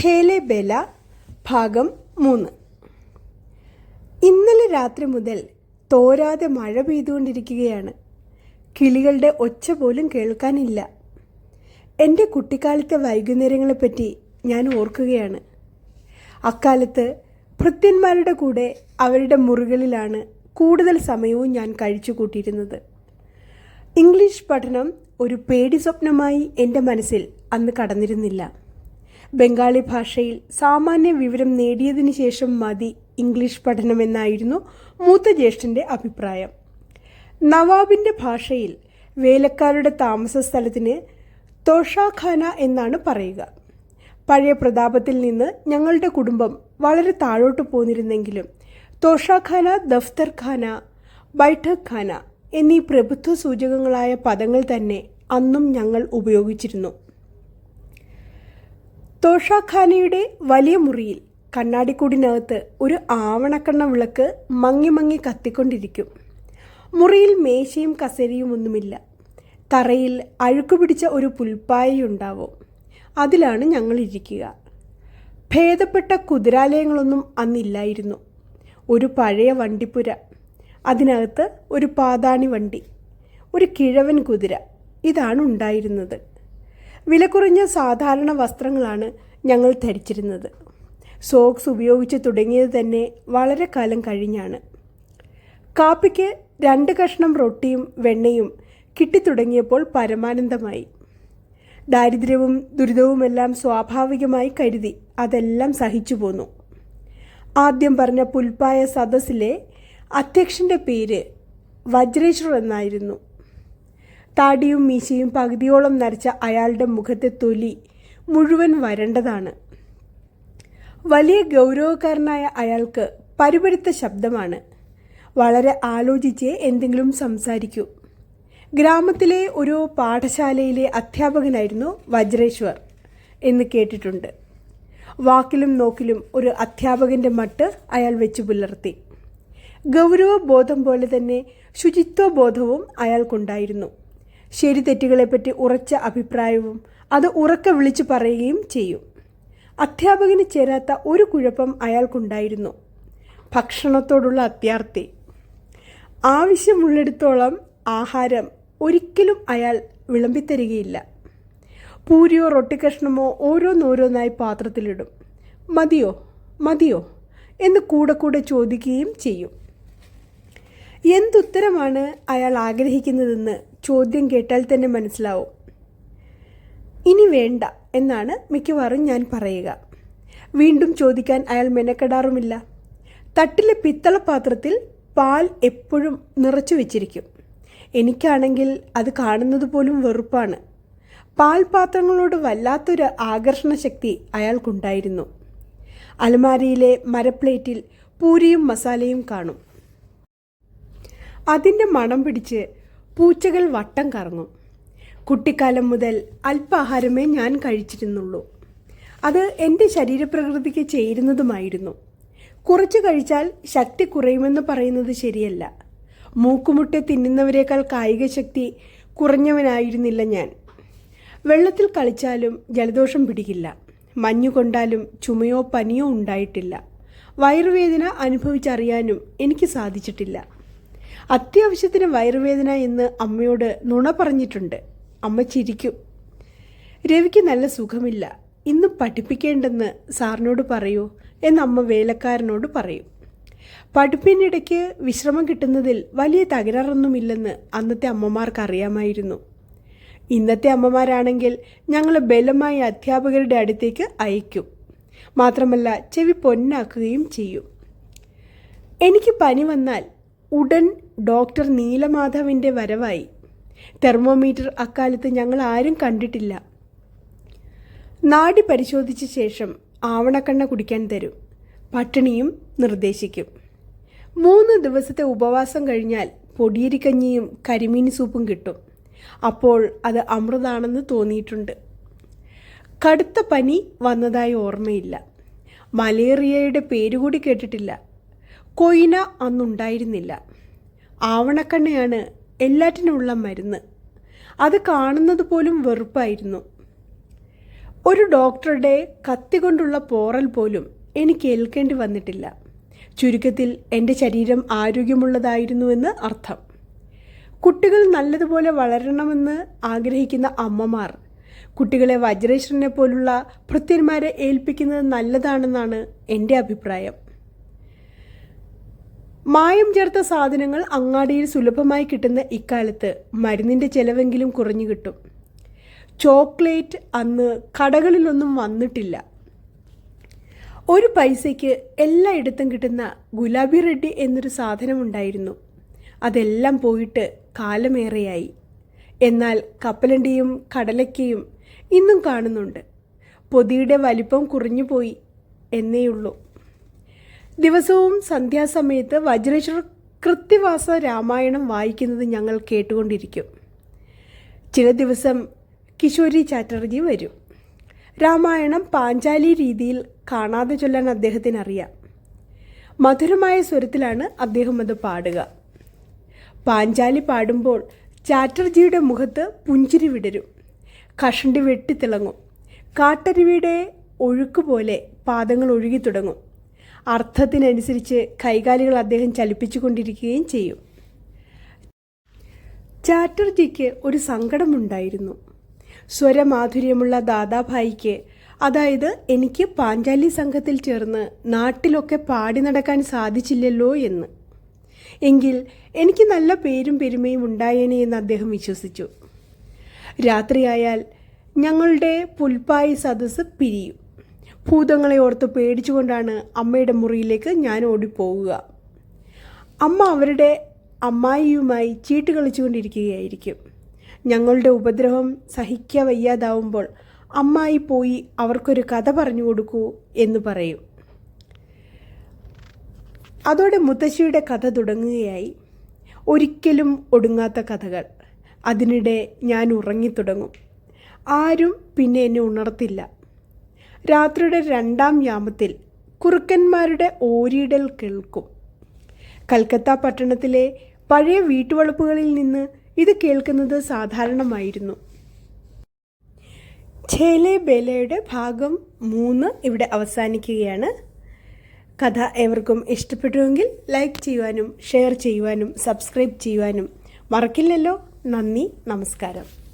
ഛേലെ ബെല ഭാഗം മൂന്ന്. ഇന്നലെ രാത്രി മുതൽ തോരാതെ മഴ പെയ്തുകൊണ്ടിരിക്കുകയാണ്. കിളികളുടെ ഒച്ച പോലും കേൾക്കാനില്ല. എന്റെ കുട്ടിക്കാലത്തെ വൈകുന്നേരങ്ങളെപ്പറ്റി ഞാൻ ഓർക്കുകയാണ്. അക്കാലത്ത് ഭൃത്യന്മാരുടെ കൂടെ അവരുടെ മുറികളിലാണ് കൂടുതൽ സമയവും ഞാൻ കഴിച്ചു കൂട്ടിയിരുന്നത്. ഇംഗ്ലീഷ് പഠനം ഒരു പേടി സ്വപ്നമായി എന്റെ മനസ്സിൽ അന്ന് കടന്നിരുന്നില്ല. ബംഗാളി ഭാഷയിൽ സാമാന്യ വിവരം നേടിയതിനു ശേഷം മതി ഇംഗ്ലീഷ് പഠനമെന്നായിരുന്നു മൂത്ത ജ്യേഷ്ഠന്റെ അഭിപ്രായം. നവാബിന്റെ ഭാഷയിൽ വേലക്കാരുടെ താമസ സ്ഥലത്തിന് തോഷാഖാന എന്നാണ് പറയുക. പഴയ പ്രതാപത്തിൽ നിന്ന് ഞങ്ങളുടെ കുടുംബം വളരെ താഴോട്ട് പോന്നിരുന്നെങ്കിലും തോഷാഖാന ദഫ്തർ ഖാന ബൈഠക് ഖാന എന്നീ പ്രഭുത്വ സൂചകങ്ങളായ പദങ്ങൾ തന്നെ അന്നും ഞങ്ങൾ ഉപയോഗിച്ചിരുന്നു. തോഷാഖാനയുടെ വലിയ മുറിയിൽ കണ്ണാടിക്കൂടിനകത്ത് ഒരു ആവണക്കണ്ണ വിളക്ക് മങ്ങി മങ്ങി കത്തിക്കൊണ്ടിരിക്കും. മുറിയിൽ മേശയും കസേരയും ഒന്നുമില്ല. തറയിൽ അഴുക്കുപിടിച്ച ഒരു പുൽപ്പായയുണ്ടാവും അതിലാണ് ഞങ്ങൾ ഇരിക്കുക. ഭേദപ്പെട്ട കുതിരാലയങ്ങളൊന്നും അന്നില്ലായിരുന്നു ഒരു പഴയ വണ്ടിപ്പുര. അതിനകത്ത് ഒരു പാതാണി വണ്ടി. ഒരു കിഴവൻ കുതിര. ഇതാണ് ഉണ്ടായിരുന്നത്. വില കുറഞ്ഞ സാധാരണ വസ്ത്രങ്ങളാണ് ഞങ്ങൾ ധരിച്ചിരുന്നത്. സോക്സ് ഉപയോഗിച്ച് തുടങ്ങിയത് തന്നെ വളരെ കാലം കഴിഞ്ഞാണ്. കാപ്പിക്ക് രണ്ട് കഷ്ണം റൊട്ടിയും വെണ്ണയും കിട്ടിത്തുടങ്ങിയപ്പോൾ പരമാനന്ദമായി. ദാരിദ്ര്യവും ദുരിതവുമെല്ലാം സ്വാഭാവികമായി കരുതി അതെല്ലാം സഹിച്ചു പോന്നു. ആദ്യം പറഞ്ഞ പുൽപ്പായ സദസ്സിലെ അധ്യക്ഷന്റെ പേര് വജ്രേശ്വർ എന്നായിരുന്നു. താടിയും മീശയും പകുതിയോളം നരച്ച അയാളുടെ മുഖത്തെ തൊലി മുഴുവൻ വരണ്ടതാണ്. വലിയ ഗൗരവക്കാരനായ അയാൾക്ക് പരിപരുത്ത ശബ്ദമാണ്. വളരെ ആലോചിച്ച് എന്തെങ്കിലും സംസാരിക്കൂ. ഗ്രാമത്തിലെ ഒരു പാഠശാലയിലെ അധ്യാപകനായിരുന്നു വജ്രേശ്വർ എന്ന് കേട്ടിട്ടുണ്ട്. വാക്കിലും നോക്കിലും ഒരു അധ്യാപകന്റെ മട്ട് അയാൾ വെച്ചു പുലർത്തി. ഗൗരവബോധം പോലെ തന്നെ ശുചിത്വബോധവും അയാൾക്കുണ്ടായിരുന്നു. ശരി തെറ്റുകളെപ്പറ്റി ഉറച്ച അഭിപ്രായവും അത് ഉറക്കെ വിളിച്ചു പറയുകയും ചെയ്യും. അധ്യാപകന് ചേരാത്ത ഒരു കുഴപ്പം അയാൾക്കുണ്ടായിരുന്നു. ഭക്ഷണത്തോടുള്ള അത്യാർത്ഥി. ആവശ്യമുള്ളിടത്തോളം ആഹാരം ഒരിക്കലും അയാൾ വിളമ്പിത്തരികയില്ല. പൂരിയോ റൊട്ടിക്കഷ്ണമോ ഓരോന്നോരോന്നായി പാത്രത്തിലിടും. മതിയോ? മതിയോ? എന്ന് കൂടെ കൂടെ ചോദിക്കുകയും ചെയ്യും. എന്തുത്തരമാണ് അയാൾ ആഗ്രഹിക്കുന്നതെന്ന് ചോദ്യം കേട്ടാൽ തന്നെ മനസ്സിലാവും. ഇനി വേണ്ട എന്നാണ് മിക്കവാറും ഞാൻ പറയുക. വീണ്ടും ചോദിക്കാൻ അയാൾ മെനക്കെടാറുമില്ല. തട്ടിലെ പിത്തളപാത്രത്തിൽ പാൽ എപ്പോഴും നിറച്ചു വെച്ചിരിക്കും. എനിക്കാണെങ്കിൽ അത് കാണുന്നത് പോലും വെറുപ്പാണ്. പാൽപാത്രങ്ങളോട് വല്ലാത്തൊരു ആകർഷണ ശക്തി അയാൾക്കുണ്ടായിരുന്നു. അലമാരിയിലെ മരപ്ലേറ്റിൽ പൂരിയും മസാലയും കാണും. അതിന്റെ മണം പിടിച്ച് പൂച്ചകൾ വട്ടം കറങ്ങും. കുട്ടിക്കാലം മുതൽ അല്പാഹാരമേ ഞാൻ കഴിച്ചിരുന്നുള്ളൂ. അത് എന്റെ ശരീരപ്രകൃതിക്ക് ചേരുന്നതുമായിരുന്നു. കുറച്ച് കഴിച്ചാൽ ശക്തി കുറയുമെന്ന് പറയുന്നത് ശരിയല്ല. മൂക്കുമുട്ടെ തിന്നുന്നവരേക്കാൾ കായിക ശക്തി കുറഞ്ഞവനായിരുന്നില്ല ഞാൻ. വെള്ളത്തിൽ കളിച്ചാലും ജലദോഷം പിടിക്കില്ല. മഞ്ഞു കൊണ്ടാലും ചുമയോ പനിയോ ഉണ്ടായിട്ടില്ല. വയറുവേദന അനുഭവിച്ചറിയാനും എനിക്ക് സാധിച്ചിട്ടില്ല. അത്യാവശ്യത്തിന് വയറുവേദന എന്ന് അമ്മയോട് നുണ പറഞ്ഞിട്ടുണ്ട്. അമ്മ ചിരിക്കും. രവിക്ക് നല്ല സുഖമില്ല. ഇന്ന് പഠിപ്പിക്കേണ്ടെന്ന് സാറിനോട് പറയൂ എന്ന് അമ്മ വേലക്കാരനോട് പറയും. പഠിപ്പിനിടയ്ക്ക് വിശ്രമം കിട്ടുന്നതിൽ വലിയ തകരാറൊന്നുമില്ലെന്ന് അന്നത്തെ അമ്മമാർക്ക് അറിയാമായിരുന്നു ഇന്നത്തെ അമ്മമാരാണെങ്കിൽ ഞങ്ങളെ ബലമായി അധ്യാപകരുടെ അടുത്തേക്ക് അയക്കും. മാത്രമല്ല ചെവി പൊന്നാക്കുകയും ചെയ്യും. എനിക്ക് പനി വന്നാൽ ഉടൻ ഡോക്ടർ നീലമാധവിന്റെ വരവായി. തെർമോമീറ്റർ അക്കാലത്ത് ഞങ്ങൾ ആരും കണ്ടിട്ടില്ല. നാടി പരിശോധിച്ച ശേഷം ആവണക്കണ്ണ കുടിക്കാൻ തരും. പട്ടിണിയും നിർദ്ദേശിക്കും. മൂന്ന് ദിവസത്തെ ഉപവാസം കഴിഞ്ഞാൽ പൊടിയരിക്കഞ്ഞിയും കരിമീൻ സൂപ്പും കിട്ടും. അപ്പോൾ അത് അമൃതാണെന്ന് തോന്നിയിട്ടുണ്ട്. കടുത്ത പനി വന്നതായി ഓർമ്മയില്ല. മലേറിയയുടെ പേരുകൂടി കേട്ടിട്ടില്ല. കൊയിന അന്നുണ്ടായിരുന്നില്ല. ആവണക്കണ്ണയാണ് എല്ലാറ്റിനുമുള്ള മരുന്ന്. അത് കാണുന്നത് പോലും വെറുപ്പായിരുന്നു. ഒരു ഡോക്ടറുടെ കത്തി കൊണ്ടുള്ള പോറൽ പോലും എനിക്ക് ഏൽക്കേണ്ടി വന്നിട്ടില്ല. ചുരുക്കത്തിൽ എന്റെ ശരീരം ആരോഗ്യമുള്ളതായിരുന്നുവെന്ന് അർത്ഥം. കുട്ടികൾ നല്ലതുപോലെ വളരണമെന്ന് ആഗ്രഹിക്കുന്ന അമ്മമാർ കുട്ടികളെ വജ്രേശ്വരനെ പോലുള്ള ഭൃത്യന്മാരെ ഏൽപ്പിക്കുന്നത് നല്ലതാണെന്നാണ് എന്റെ അഭിപ്രായം. മായം ചേർത്ത സാധനങ്ങൾ അങ്ങാടിയിൽ സുലഭമായി കിട്ടുന്ന ഇക്കാലത്ത് മരുന്നിന്റെ ചെലവെങ്കിലും കുറഞ്ഞു കിട്ടും. ചോക്ലേറ്റ് അന്ന് കടകളിലൊന്നും വന്നിട്ടില്ല. ഒരു പൈസയ്ക്ക് എല്ലായിടത്തും കിട്ടുന്ന ഗുലാബി റെഡ്ഡി എന്നൊരു സാധനമുണ്ടായിരുന്നു. അതെല്ലാം പോയിട്ട് കാലമേറെയായി. എന്നാൽ കപ്പലണ്ടിയും കടലക്കയും ഇന്നും കാണുന്നുണ്ട്. പൊതിയുടെ വലിപ്പം കുറഞ്ഞുപോയി എന്നേയുള്ളൂ. ദിവസവും സന്ധ്യാസമയത്ത് വജ്രേശ്വർ കൃത്യവാസ രാമായണം വായിക്കുന്നത് ഞങ്ങൾ കേട്ടുകൊണ്ടിരിക്കും. ചില ദിവസം കിഷോരി ചാറ്റർജി വരും. രാമായണം പാഞ്ചാലി രീതിയിൽ കാണാതെ ചൊല്ലാൻ അദ്ദേഹത്തിന് അറിയാം മധുരമായ സ്വരത്തിലാണ് അദ്ദേഹം അത് പാടുക. പാഞ്ചാലി പാടുമ്പോൾ ചാറ്റർജിയുടെ മുഖത്ത് പുഞ്ചിരി വിടരും. കഷണ്ടി വെട്ടിത്തിളങ്ങും കാട്ടരുവിയുടെ ഒഴുക്കുപോലെ പാദങ്ങൾ ഒഴുകി തുടങ്ങും. അർത്ഥത്തിനനുസരിച്ച് കൈകാലുകൾ അദ്ദേഹം ചലിപ്പിച്ചുകൊണ്ടിരിക്കുകയും ചെയ്യും. ചാറ്റർജിക്ക് ഒരു സങ്കടമുണ്ടായിരുന്നു. സ്വരമാധുര്യമുള്ള ദാദാഭായിക്ക് അതായത് എനിക്ക് പാഞ്ചാലി സംഘത്തിൽ ചേർന്ന് നാട്ടിലൊക്കെ പാടി നടക്കാൻ സാധിച്ചില്ലല്ലോ എന്ന്. എങ്കിൽ എനിക്ക് നല്ല പേരും പെരുമയും ഉണ്ടായേനെ എന്ന് അദ്ദേഹം വിശ്വസിച്ചു. രാത്രിയായാൽ ഞങ്ങളുടെ പുൽപ്പായി സദസ്സ് പിരിയും. ഭൂതങ്ങളെ ഓർത്ത് പേടിച്ചുകൊണ്ടാണ് അമ്മയുടെ മുറിയിലേക്ക് ഞാൻ ഓടിപ്പോവുക. അമ്മ അവരുടെ അമ്മായിയുമായി ചീട്ട് കളിച്ചുകൊണ്ടിരിക്കുകയായിരിക്കും. ഞങ്ങളുടെ ഉപദ്രവം സഹിക്കാൻ വയ്യാതാവുമ്പോൾ അമ്മായി പോയി അവർക്കൊരു കഥ പറഞ്ഞു കൊടുക്കൂ എന്ന് പറയും. അതോടെ മുത്തശ്ശിയുടെ കഥ തുടങ്ങുകയായി. ഒരിക്കലും ഒടുങ്ങാത്ത കഥകൾ. അതിനിടെ ഞാൻ ഉറങ്ങിത്തുടങ്ങും. ആരും പിന്നെ എന്നെ ഉണർത്തില്ല. രാത്രിയുടെ രണ്ടാം യാമത്തിൽ കുറുക്കന്മാരുടെ ഓരിയിടൽ കേൾക്കും. കൽക്കത്ത പട്ടണത്തിലെ പഴയ വീട്ടുവളപ്പുകളിൽ നിന്ന് ഇത് കേൾക്കുന്നത് സാധാരണമായിരുന്നു. ഛേലെ ബേലയുടെ ഭാഗം മൂന്ന് ഇവിടെ അവസാനിക്കുകയാണ്. കഥ ഏവർക്കും ഇഷ്ടപ്പെട്ടുവെങ്കിൽ ലൈക്ക് ചെയ്യുവാനും ഷെയർ ചെയ്യുവാനും സബ്സ്ക്രൈബ് ചെയ്യുവാനും മറക്കില്ലല്ലോ. നന്ദി നമസ്കാരം.